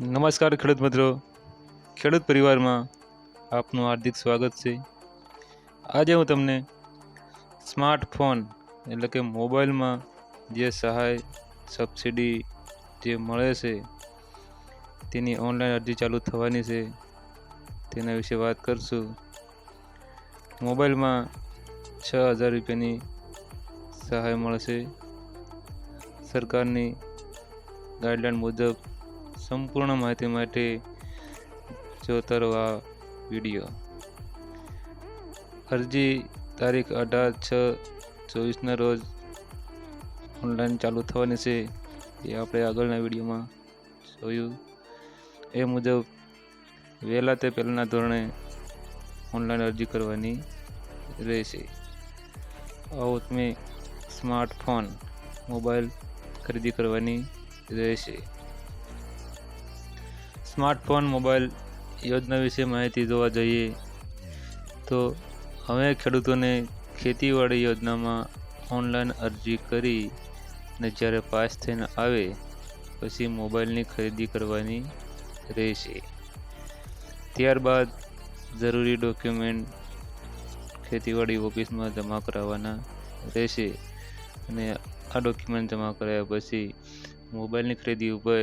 નમસ્કાર ખેડૂત મિત્રો. ખેડૂત પરિવારમાં આપનું હાર્દિક સ્વાગત છે. આજે હું તમને સ્માર્ટફોન એટલે કે મોબાઈલમાં જે સહાય, સબસિડી જે મળે છે, તેની ઓનલાઈન અરજી ચાલુ થવાની છે. તેના વિશે વાત કરશું. મોબાઈલમાં છ હજાર રૂપિયાની સહાય મળશે. સરકારની ગાઈડલાઈન મુજબ સંપૂર્ણ માહિતી માટે જોતા રહો આ વીડિયો અરજી તારીખ અઢાર છ ચોવીસના રોજ ઓનલાઈન ચાલુ થવાની છે, એ આપણે આગળના વિડીયોમાં જોયું. એ મુજબ વહેલા તે પહેલાંના ધોરણે ઓનલાઈન અરજી કરવાની રહેશે. આવો તમે સ્માર્ટફોન મોબાઈલ ખરીદી કરવાની રહેશે. સ્માર્ટફોન, મોબાઈલ યોજના વિશે માહિતી જોવા જઈએ તો હવે ખેડૂતોને ખેતીવાડી યોજનામાં ઓનલાઈન અરજી કરી ને જ્યારે પાસ થઈને આવે, પછી મોબાઈલની ખરીદી કરવાની રહેશે. ત્યારબાદ જરૂરી ડોક્યુમેન્ટ ખેતીવાડી ઓફિસમાં જમા કરાવવાના રહેશે અને આ ડોક્યુમેન્ટ જમા કરાયા પછી મોબાઈલની ખરીદી ઉપર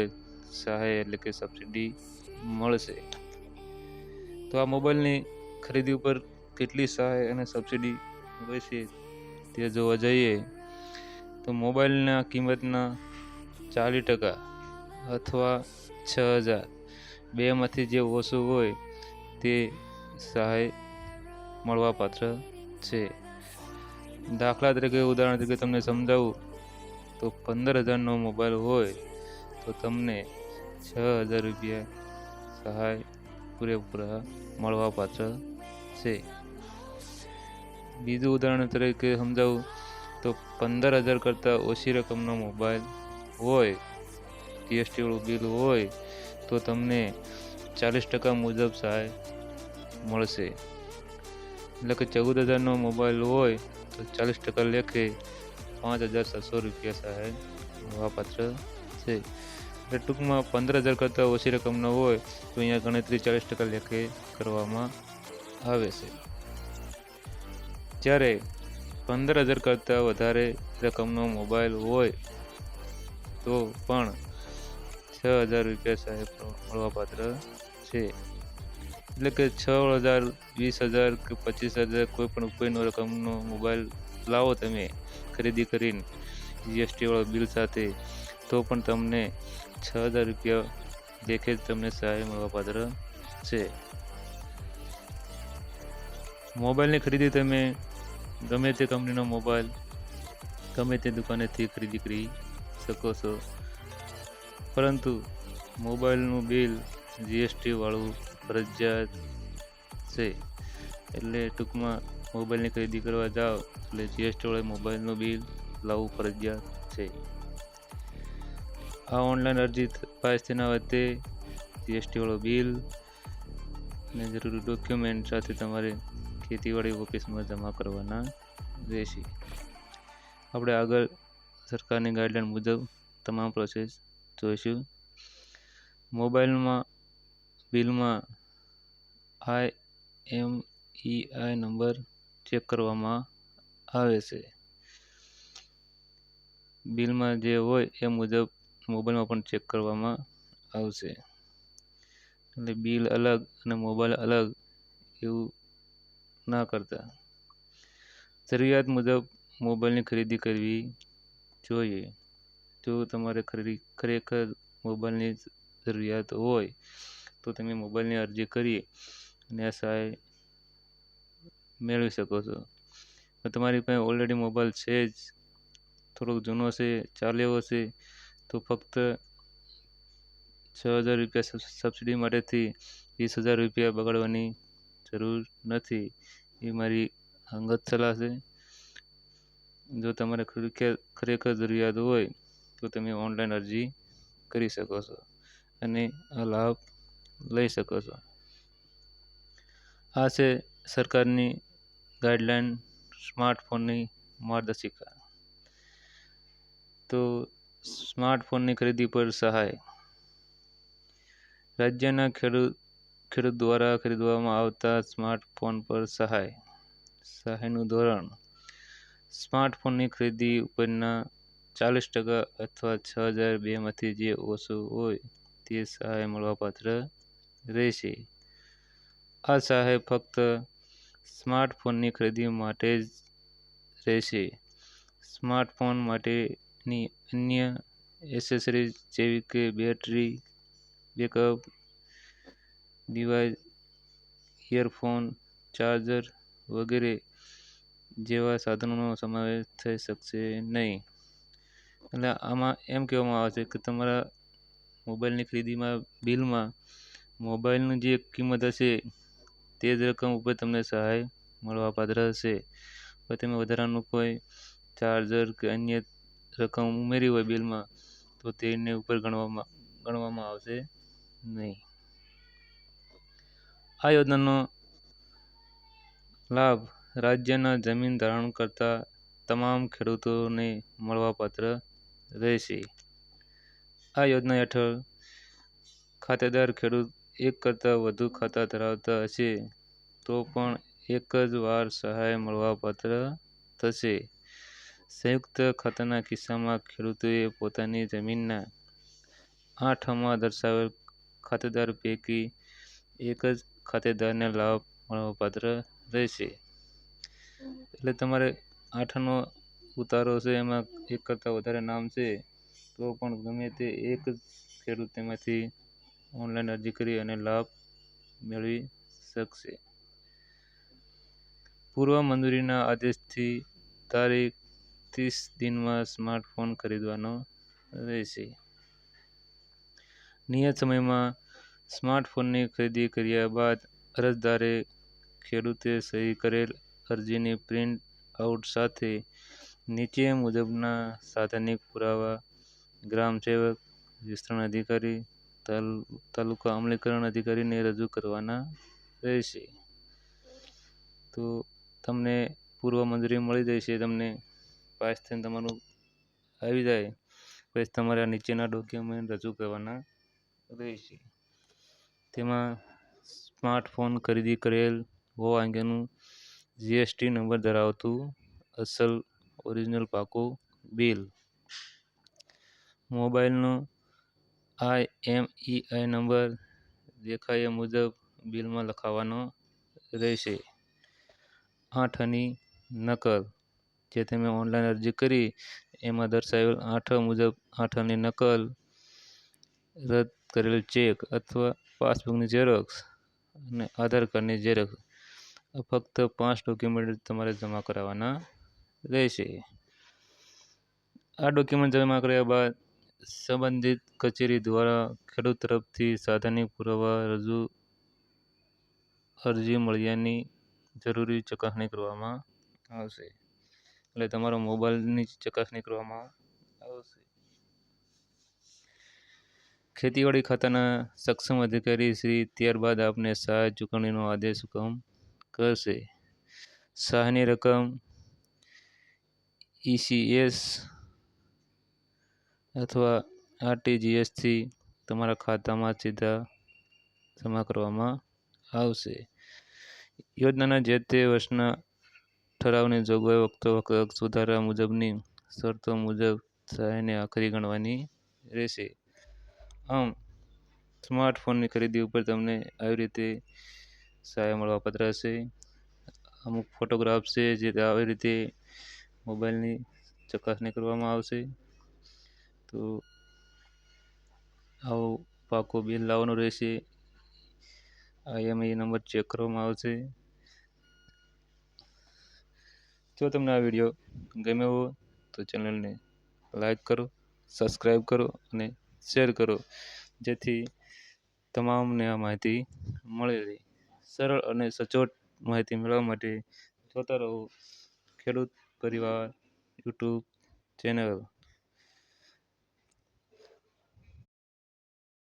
સહાય એટલે કે સબસિડી મળશે. તો આ મોબાઈલની ખરીદી ઉપર કેટલી સહાય અને સબસિડી રહેશે તે જોવા જઈએ, તો મોબાઈલના કિંમતના ચાલીસ ટકા અથવા છ હજાર બેમાંથી જે ઓછું હોય તે સહાય મળવાપાત્ર છે. દાખલા તરીકે, ઉદાહરણ તરીકે તમને સમજાવું, તો પંદર હજારનો મોબાઈલ હોય તો તમને છ હજાર રૂપિયા સહાય પૂરેપૂરા મળવાપાત્ર છે. બીજું ઉદાહરણ તરીકે સમજાવું તો પંદર હજાર કરતાં ઓછી રકમનો મોબાઈલ હોય જીએસટીવાળું બિલ હોય, તો તમને ચાલીસ ટકા મુજબ સહાય મળશે. એટલે કે ચૌદ હજારનો મોબાઈલ હોય, તો ચાલીસ ટકા લેખે પાંચ હજાર છસો રૂપિયા સહાય મળવાપાત્ર છે. એટલે ટૂંકમાં પંદર હજાર કરતાં ઓછી રકમનો હોય, તો અહીંયા ગણતરી ચાલીસ ટકા લેખે કરવામાં આવે છે. જ્યારે પંદર હજાર કરતાં વધારે રકમનો મોબાઈલ હોય, તો પણ છ હજાર રૂપિયા સાહેબ મળવાપાત્ર છે. એટલે કે છ હજાર, વીસ હજાર કે પચીસ હજાર કોઈ પણ ઉપરનો રકમનો મોબાઈલ લાવો તમે ખરીદી કરીને જીએસટીવાળા બિલ સાથે, તો પણ તમને છ હજાર રૂપિયા દેખે જ તમને સહાય મળવાપાત્ર છે. મોબાઈલની ખરીદી તમે ગમે તે કંપનીનો મોબાઈલ, ગમે તે દુકાનેથી ખરીદી કરી શકો છો. પરંતુ મોબાઈલનું બિલ જીએસટી વાળું ફરજિયાત છે. એટલે ટૂંકમાં મોબાઈલની ખરીદી કરવા જાઓ એટલે જીએસટી વાળા મોબાઈલનું બિલ લાવવું ફરજિયાત છે. ઓનલાઈન અરજી પાસ થઈને વખતે જીએસટી વાળો બિલ અને જરૂરી ડોક્યુમેન્ટ સાથે તમારે ખેતીવાડી ઓફિસમાં જમા કરવાના રહેશે. આપણે આગળ સરકારની ગાઈડલાઈન મુજબ તમામ પ્રોસેસ જોઈશું. મોબાઈલમાં બિલમાં આઈ એમ ઈ આઈ નંબર ચેક કરવામાં આવે છે. બિલમાં જે હોય એ મુજબ મોબાઈલમાં પણ ચેક કરવામાં આવશે. એટલે બિલ અલગ અને મોબાઈલ અલગ એવું ના કરતા. જરૂરિયાત મુજબ મોબાઈલની ખરીદી કરવી જોઈએ. જો તમારે ખરી ખરેખર મોબાઈલની જરૂરિયાત હોય, તો તમે મોબાઈલની અરજી કરી અને આ સહાય મેળવી શકો છો. તમારી પાસે ઓલરેડી મોબાઈલ છે જ. થોડોક જૂનો છે, ચાલ્યો હશે તો ફક્ત છ હજાર રૂપિયા સબસિડી માટેથી વીસ હજાર રૂપિયા બગાડવાની જરૂર નથી. એ મારી અંગત સલાહ છે. જો તમારે ખરેખર જરૂરિયાત હોય તો તમે ઓનલાઈન અરજી કરી શકો છો અને આ લાભ લઈ શકો છો. આ છે સરકારની ગાઈડલાઈન સ્માર્ટફોનની માર્ગદર્શિકા. તો સ્માર્ટફોનની ખરીદી પર સહાય. રાજ્યના ખેડૂત ખેડૂત દ્વારા ખરીદવામાં આવતા સ્માર્ટફોન પર સહાય. સહાયનું ધોરણ. સ્માર્ટફોનની ખરીદી ઉપરના ચાલીસ ટકા અથવા છ હજાર બેમાંથી જે ઓછું હોય તે સહાય મળવાપાત્ર રહેશે. આ સહાય ફક્ત સ્માર્ટફોનની ખરીદી માટે જ રહેશે. સ્માર્ટફોન માટેની અન્ય એસેસરીઝ જેવી કે battery backup device earphone charger વગેરે જેવા સાધનોનો સમાવેશ થઈ શકશે નહીં. એટલે આમાં એમ કહેવામાં આવે છે કે તમારા મોબાઈલની ખરીદીમાં, બિલમાં મોબાઈલની જે કિંમત હશે તે જ રકમ ઉપર તમને સહાય મળવાપાત્ર હશે. હવે તમે વધારાનું કોઈ ચાર્જર કે અન્ય રકમ ઉમેરી હોય બિલમાં, તો તેને ઉપર ગણવામાં ગણવામાં આવશે નહીં. આ યોજનાનો લાભ રાજ્યના જમીન ધારણ કરતા તમામ ખેડૂતોને મળવાપાત્ર રહેશે. આ યોજના હેઠળ ખાતેદાર ખેડૂત એક કરતાં વધુ ખાતા ધરાવતા હશે, તો પણ એક જ વાર સહાય મળવાપાત્ર થશે. સંયુક્ત ખાતાના કિસ્સામાં ખેડૂતોએ પોતાની જમીનના આઠમાં દર્શાવેલ ખાતેદાર પૈકી એક જ ખાતેદારને લાભ મળવાપાત્ર રહેશે. એટલે તમારે આઠનો ઉતારો છે, એમાં એક કરતાં વધારે નામ છે, તો પણ ગમે તે એક જ ખેડૂત તેમાંથી ઓનલાઈન અરજી કરી અને લાભ મેળવી શકશે. પૂર્વ મંજૂરીના આદેશથી તારીખ ત્રીસ દિનમાં સ્માર્ટફોન ખરીદવાનો રહેશે. નિયત સમયમાં સ્માર્ટફોનની ખરીદી કર્યા બાદ અરજદારે ખેડૂતે સહી કરેલ અરજીની પ્રિન્ટ આઉટ સાથે નીચે મુજબના સાધનિક પુરાવા, ગ્રામ સેવક, વિસ્તરણ અધિકારી તાલુકા અમલીકરણ અધિકારીને રજૂ કરવાના રહેશે. તો તમને પૂર્વ મંજૂરી મળી જશે તમને પાસ થઈને તમારું આવી જાય. પછી તમારે નીચેના ડોક્યુમેન્ટ રજૂ કરવાના રહેશે. તેમાં સ્માર્ટફોન ખરીદી કરેલ હોવા અંગેનું જીએસટી નંબર ધરાવતું અસલ ઓરિજિનલ પાકું બિલ મોબાઈલનો આઈ નંબર દેખાય મુજબ બિલમાં લખાવવાનો રહેશે. આઠની નકલ. જે મેં ઓનલાઈન અરજી કરી. એમાં દર્શાવેલ આઠ મુજબ આઠની નકલ, રદ કરેલ ચેક અથવા પાસબુકની ઝેરોક્ષ અને આધાર કાર્ડની ઝેરોક્ષ ફક્ત પાંચ ડોક્યુમેન્ટ તમારે જમા કરાવવાના રહેશે. આ ડોક્યુમેન્ટ જમા કર્યા બાદ સંબંધિત કચેરી દ્વારા ખેડૂત તરફથી સાધનિક પુરાવા રજૂ અરજી મળ્યાની જરૂરી ચકાસણી કરવામાં આવશે. એટલે તમારા મોબાઈલની ચકાસણી કરવામાં આવશે. ખેતીવાડી ખાતાના સક્ષમ અધિકારી શ્રી ત્યારબાદ આપને સહાય ચૂકવણીનો આદેશ હુકમ કરશે. સહાયની રકમ ઈસીએસ અથવા આરટીજીએસથી તમારા ખાતામાં સીધા જમા કરવામાં આવશે. યોજનાના જે તે વર્ષના ઠરાવની જોગવાઈ વખતો વખત સુધારા મુજબની શરતો મુજબ સહાયને આખરી ગણવાની રહેશે. આમ સ્માર્ટફોનની ખરીદી ઉપર તમને આવી રીતે સહાય મળવાપાત્ર હશે. અમુક ફોટોગ્રાફ છે જે આવી રીતે મોબાઈલની ચકાસણી કરવામાં આવશે. તો આવો પાકો બિલ લાવવાનું રહેશે. આઈએમઈ નંબર ચેક કરવામાં આવશે. જો તમને આ વીડિયો ગમ્યો હોય તો ચેનલને લાઈક કરો સબસ્ક્રાઈબ કરો અને શેર કરો, જેથી તમામને આ માહિતી મળી રહે. સરળ અને સચોટ માહિતી મેળવવા માટે જોતા રહો ખેડૂત પરિવાર યુટ્યુબ ચેનલ